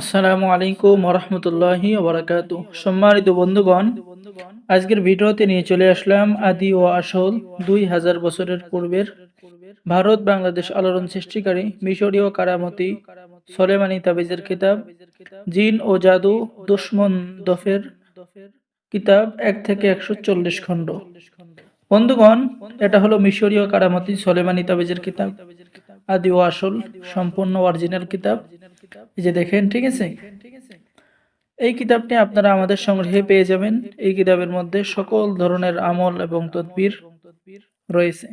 আসসালামু আলাইকুম রহমতুল্লাহি ওবরাকাত সম্মানিত বন্ধুগণ, আজকের ভিডিওতে নিয়ে চলে আসলাম আদি ও আসল দুই হাজার বছরের পূর্বের ভারত বাংলাদেশ আলোড়ন সৃষ্টিকারী মিশরীয় কারামতি সলেমানি তাবিজের কিতাব, জিন ও জাদু দুশ্মন দফের কিতাব এক থেকে একশো চল্লিশ খণ্ড। বন্ধুগণ, এটা হলো মিশরীয় কারামতি সলেমানি তাবিজের কিতাব, আদি ও আসল সম্পূর্ণ অরিজিনাল কিতাব। এই যে দেখেন, ঠিক আছে? এই কিতাবটি আপনারা আমাদের সংগ্রহে পেয়ে যাবেন। এই কিতাবের মধ্যে সকল ধরনের আমল এবং তদবির রয়েছে।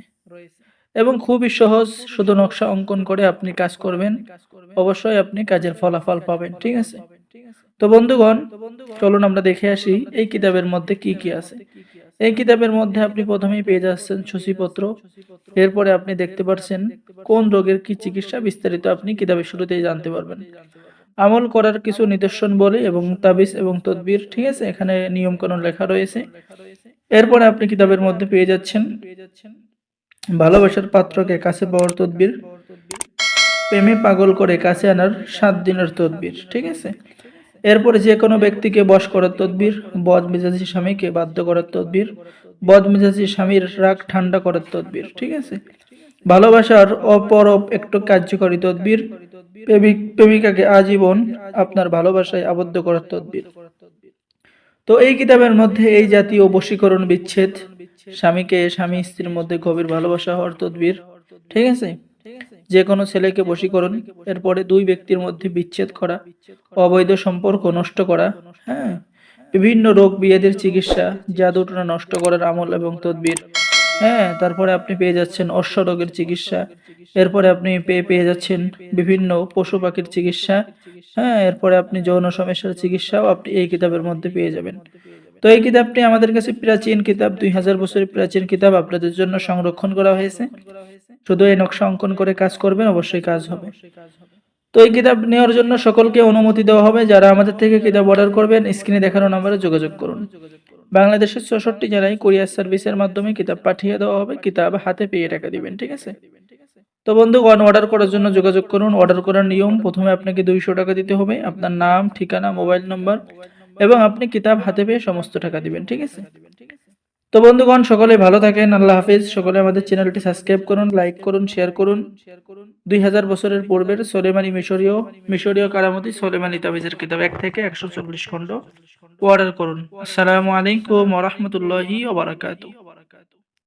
এবং খুবই সহজ, শুধু নকশা অঙ্কন করে আপনি কাজ করবেন। অবশ্যই আপনি কাজের ফলাফল পাবেন, ঠিক আছে? তো বন্ধুগণ, চলুন আমরা দেখে আসি এই কিতাবের মধ্যে কি কি আছে। এই কিতাবের মধ্যে আপনি প্রথমেই পেয়ে যাচ্ছেন সূচিপত্র। এরপরে আপনি দেখতে পাচ্ছেন কোন রোগের কি চিকিৎসা বিস্তারিত আপনি কিতাবের শুরুতেই জানতে পারবেন। আমল করার কিছু নিদর্শন বলে এবং তাবিজ এবং তদবির, ঠিক আছে? এখানে নিয়ম কানুন লেখা রয়েছে। এরপরে আপনি কিতাবের মধ্যে পেয়ে যাচ্ছেন ভালোবাসার পাত্রকে কাছে পাওয়ার তদবির, প্রেমে পাগল করে কাছে আনার সাত দিনের তদবির, ঠিক আছে? এরপরে যে কোনো ব্যক্তিকে বশ করার তদবির, বদ মেজাজি স্বামীকে বাধ্য করার তদবির, বদ মেজাজি স্বামীর রাগ ঠান্ডা করার তদবির, ঠিক আছে? ভালোবাসার অপরব একটু কার্যকরী তদবির, প্রেমিক, প্রেমিকাকে আজীবন আপনার ভালোবাসায় আবদ্ধ করার তদবির। তো এই কিতাবের মধ্যে এই জাতীয় বশীকরণ বিচ্ছেদ, স্বামীকে স্বামী স্ত্রীর মধ্যে গভীর ভালোবাসা হওয়ার তদবির, ঠিক আছে? যে কোনো ছেলেকে বশীকরণ এরপরে দুই ব্যক্তির মধ্যে বিচ্ছেদ করা, অবৈধ সম্পর্ক নষ্ট করা হ্যাঁ? বিভিন্ন রোগ বিয়াদের চিকিৎসা জাদুটনা নষ্ট করার আমল এবং তদবির হ্যাঁ? তারপরে আপনি পেয়ে যাচ্ছেন অশ্ব রোগের চিকিৎসা। এরপরে আপনি পেয়ে পেয়ে যাচ্ছেন বিভিন্ন পশু পাখির চিকিৎসা হ্যাঁ? এরপরে আপনি যৌন সমস্যার চিকিৎসাও আপনি এই কিতাবের মধ্যে পেয়ে যাবেন। তো এই কিতাবটি আমাদের কাছে প্রাচীন কিতাব, দুই হাজার বছরের প্রাচীন কিতাব আপনাদের জন্য সংরক্ষণ করা হয়েছে। শুধু এই নকশা অঙ্কন করে কাজ করবেন, অবশ্যই কাজ হবে। তো এই কিতাব নেওয়ার জন্য সকলকে অনুমতি দেওয়া হবে, যারা আমাদের থেকে কিতাব অর্ডার করবেন, স্ক্রিনে দেখানো নম্বরে যোগাযোগ করুন। বাংলাদেশের চৌষট্টি জেলায় কুরিয়ার সার্ভিসের মাধ্যমে কিতাব পাঠিয়ে দেওয়া হবে, কিতাব হাতে পেয়ে টাকা দিবেন, ঠিক আছে? তো বন্ধু বন্ধুগণ, অর্ডার করার জন্য যোগাযোগ করুন। অর্ডার করার নিয়ম, প্রথমে আপনাকে দুইশো টাকা দিতে হবে। আপনার নাম, ঠিকানা, মোবাইল নম্বর এবং আপনি কিতাব হাতে পেয়ে সমস্ত টাকা দিবেন, ঠিক আছে? তো বন্ধুগণ, সকলে ভালো থাকেন, আল্লাহ হাফিজ। সকলে আমাদের চ্যানেলটি সাবস্ক্রাইব করুন, লাইক করুন, শেয়ার করুন। শেয়ার করুন দুই হাজার বছরের পূর্বের সোলেমানি মিশরীয় মিশরীয় কারামতি সোলেমানি তাবিজের কিতাব, এক থেকে একশো চল্লিশ খন্ড অর্ডার করুন। আসসালামু আলাইকুম রহমতুল্লাহি ওবরাকাতু